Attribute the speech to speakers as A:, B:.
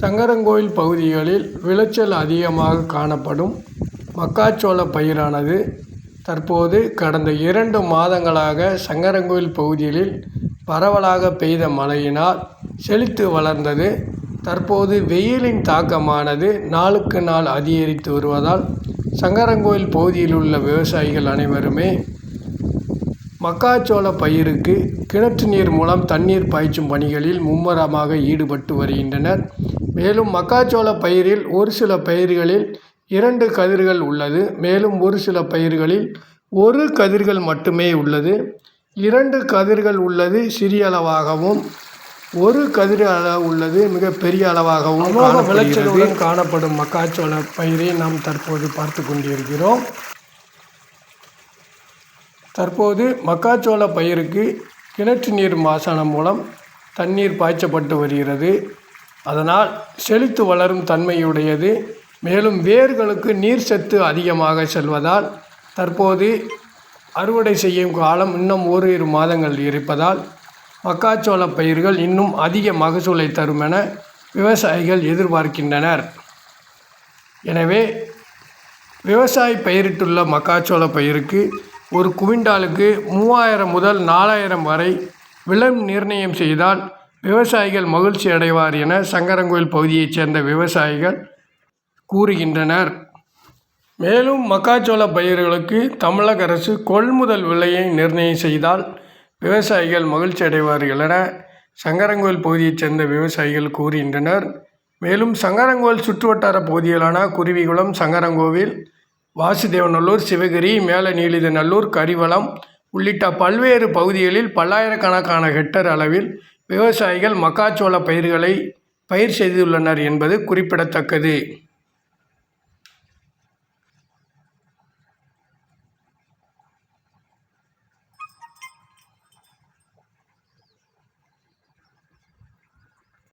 A: சங்கரங்கோயில் பகுதிகளில் விளைச்சல் அதிகமாக காணப்படும். மக்காச்சோள பயிரானது தற்போது கடந்த இரண்டு மாதங்களாக சங்கரங்கோயில் பகுதிகளில் பரவலாக பெய்த மழையினால் செழித்து வளர்ந்தது. தற்போது வெயிலின் தாக்கமானது நாளுக்கு நாள் அதிகரித்து வருவதால் சங்கரங்கோயில் பகுதியில் உள்ள விவசாயிகள் அனைவருமே மக்காச்சோள பயிருக்கு கிணற்று நீர் மூலம் தண்ணீர் பாய்ச்சும் பணிகளில் மும்முரமாக ஈடுபட்டு வருகின்றனர். மேலும் மக்காச்சோள பயிரில் ஒரு சில பயிர்களில் இரண்டு கதிர்கள் உள்ளது. மேலும் ஒரு சில பயிர்களில் ஒரு கதிர்கள் மட்டுமே உள்ளது. இரண்டு கதிர்கள் உள்ளது சிறிய அளவாகவும் ஒரு கதிர் அளவு உள்ளது மிக பெரிய அளவாகவும் விளைச்சலுடன் காணப்படும் மக்காச்சோள பயிரை நாம் தற்போது பார்த்து கொண்டிருக்கிறோம். தற்போது மக்காச்சோள பயிருக்கு கிணற்று நீர் மாசானம் மூலம் தண்ணீர் பாய்ச்சப்பட்டு வருகிறது. அதனால் செழித்து வளரும் தன்மையுடையது. மேலும் வேர்களுக்கு நீர் சத்து அதிகமாக செல்வதால் தற்போது அறுவடை செய்யும் காலம் இன்னும் ஓரிரு மாதங்கள் இருப்பதால் மக்காச்சோள பயிர்கள் இன்னும் அதிக மகசூலை தரும் என விவசாயிகள் எதிர்பார்க்கின்றனர். எனவே விவசாயி பயிரிட்டுள்ள மக்காச்சோள பயிருக்கு ஒரு குவிண்டாலுக்கு மூவாயிரம் முதல் நாலாயிரம் வரை விலை நிர்ணயம் செய்தால் விவசாயிகள் மகிழ்ச்சி அடைவார் என சங்கரன்கோவில் பகுதியைச் சேர்ந்த விவசாயிகள் கூறுகின்றனர். மேலும் மக்காச்சோள பயிர்களுக்கு தமிழக அரசு கொள்முதல் விலையை நிர்ணயம் செய்தால் விவசாயிகள் மகிழ்ச்சி அடைவார்கள் என சங்கரன்கோவில் பகுதியைச் சேர்ந்த விவசாயிகள் கூறுகின்றனர். மேலும் சங்கரன்கோவில் சுற்றுவட்டார பகுதிகளான குருவிகுளம் சங்கரங்கோவில் வாசுதேவநல்லூர் சிவகிரி மேல நீலிதநல்லூர் கரிவளம் உள்ளிட்ட பல்வேறு பகுதிகளில் பல்லாயிரக்கணக்கான ஹெக்டர் அளவில் விவசாயிகள் மக்காச்சோள பயிர்களை பயிர் செய்துள்ளனர் என்பது குறிப்பிடத்தக்கது.